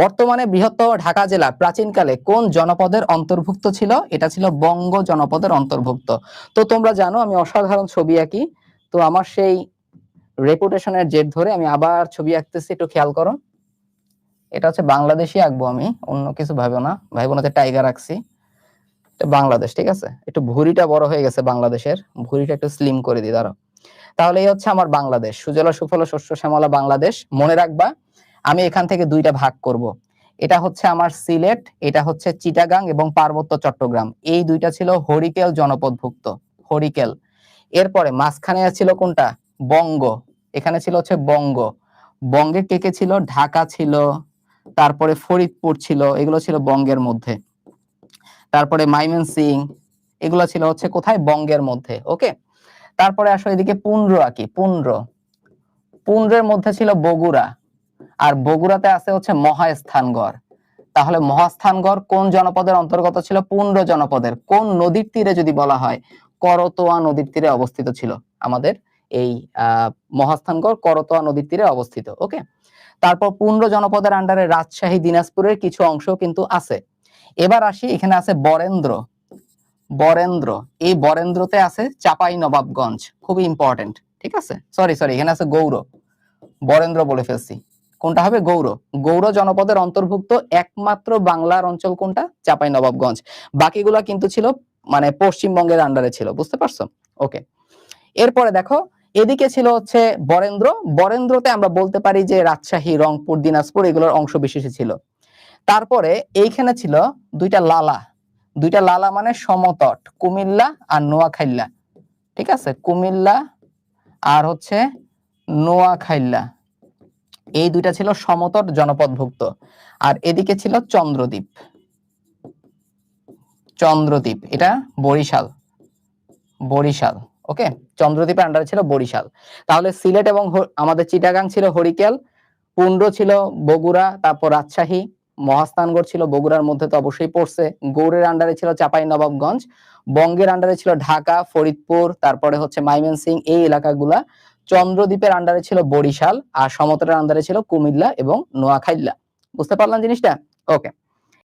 বর্তমানে বৃহত্তম ঢাকা জেলা প্রাচীনকালে কোন জনপদের অন্তর্ভুক্ত ছিল? এটা ছিল বঙ্গ জনপদের অন্তর্ভুক্ত। তো তোমরা জানো, আমি অসাধারণ ছবি আঁকি। তো আমার সেই রেপুটেশনের জেদ ধরে আমি আবার ছবি আঁকতেছি, একটু খেয়াল করো। এটা হচ্ছে বাংলাদেশই আঁকবো আমি, অন্য কিছু ভাবে না। ভাই বোনাতে টাইগার আঁকছি বাংলাদেশ, ঠিক আছে? একটু ভুঁড়িটা বড় হয়ে গেছে বাংলাদেশের। ভুঁড়িটা একটু স্লিম করে দিই, দাঁড়াও। তাহলে এই হচ্ছে আমার বাংলাদেশ। সুজলা, সুফল, শস্য, শ্যামলা বাংলাদেশ। মনে রাখবা আমি এখান থেকে দুইটা ভাগ করব। এটা হচ্ছে আমার সিলেট, এটা হচ্ছে চিটাগাং এবং পার্বত্য চট্টগ্রাম। এই দুইটা ছিল হরিকেল জনপদভুক্ত, হরিকেল। এরপরে মাঝখানে ছিল কোনটা? বঙ্গ। এখানে ছিল হচ্ছে বঙ্গ। বঙ্গে কে কে ছিল? ঢাকা ছিল, তারপরে ফরিদপুর ছিল, এগুলো ছিল বঙ্গের মধ্যে। তারপরে মাইমেন সিং এগুলো ছিল হচ্ছে কোথায়? বঙ্গের মধ্যে, ওকে? তারপরে আসো এদিকে পুন্ড্র আঁকি পুন্ড্র পুন্ড্রের মধ্যে ছিল বগুড়া। আর বগুড়াতে আছে হচ্ছে মহাস্থানগড়। তাহলে মহাস্থানগড় কোন জনপদের অন্তর্গত ছিল? পুন্ড্র জনপদের। কোন নদীর তীরে যদি বলা হয়? করতোয়া নদীর তীরে অবস্থিত ছিল আমাদের এই মহাস্থানগড় করতোয়া নদীর তীরে অবস্থিত, ওকে? তারপর পুন্ড্র জনপদের আন্ডারে রাজশাহী, দিনাজপুরের কিছু অংশ কিন্তু আছে। এবার আসি, এখানে আছে বরেন্দ্র। বরেন্দ্র, এই বরেন্দ্রতে আছে চাপাই নবাবগঞ্জ খুবই ইম্পর্টেন্ট ঠিক আছে? সরি সরি এখানে আছে গৌর বরেন্দ্র বলে ফেলছি। কোনটা হবে গৌর গৌর জনপদের অন্তর্ভুক্ত একমাত্র বাংলার অঞ্চল কোনটা? চাপাই নবাবগঞ্জ বাকিগুলা কিন্তু ছিল মানে পশ্চিমবঙ্গের আন্ডারে ছিল, বুঝতে পারছ? ওকে এরপরে দেখো, এদিকে ছিল হচ্ছে বরেন্দ্র। বরেন্দ্রতে আমরা বলতে পারি যে রাজশাহী, রংপুর, দিনাজপুর এগুলোর অংশ বিশেষে ছিল। তারপরে এইখানে ছিল দুইটা লালা। দুইটা লালা মানে সমতট, কুমিল্লা আর নোয়াখাইল্লা। ঠিক আছে? কুমিল্লা আর হচ্ছে নোয়াখাইল্লা। এই দুইটা ছিল সমতট জনপদভুক্ত। আর এদিকে ছিল চন্দ্রদ্বীপ। চন্দ্রদ্বীপ, এটা বরিশাল। বরিশাল, ওকে? চন্দ্রদ্বীপের আন্ডারে ছিল বরিশাল। তাহলে সিলেট এবং আমাদের চিটাগাং ছিল হরিকেল, পুন্ড ছিল বগুড়া, তারপর রাজশাহী, মহাস্থানগড় ছিল বগুড়ার মধ্যে তো অবশ্যই পড়ছে। গৌড়ের আন্ডারে ছিল চাপাই নবাবগঞ্জ, বঙ্গের আন্ডারে ছিল ঢাকা, ফরিদপুর, তারপরে হচ্ছে মাইমেনসিং, এই এলাকাগুলা। চন্দ্রদ্বীপের আন্ডারে ছিল বরিশাল আর সমতলের আন্ডারে ছিল কুমিল্লা এবং নোয়াখাইল্লা বুঝতে পারলাম জিনিসটা? ওকে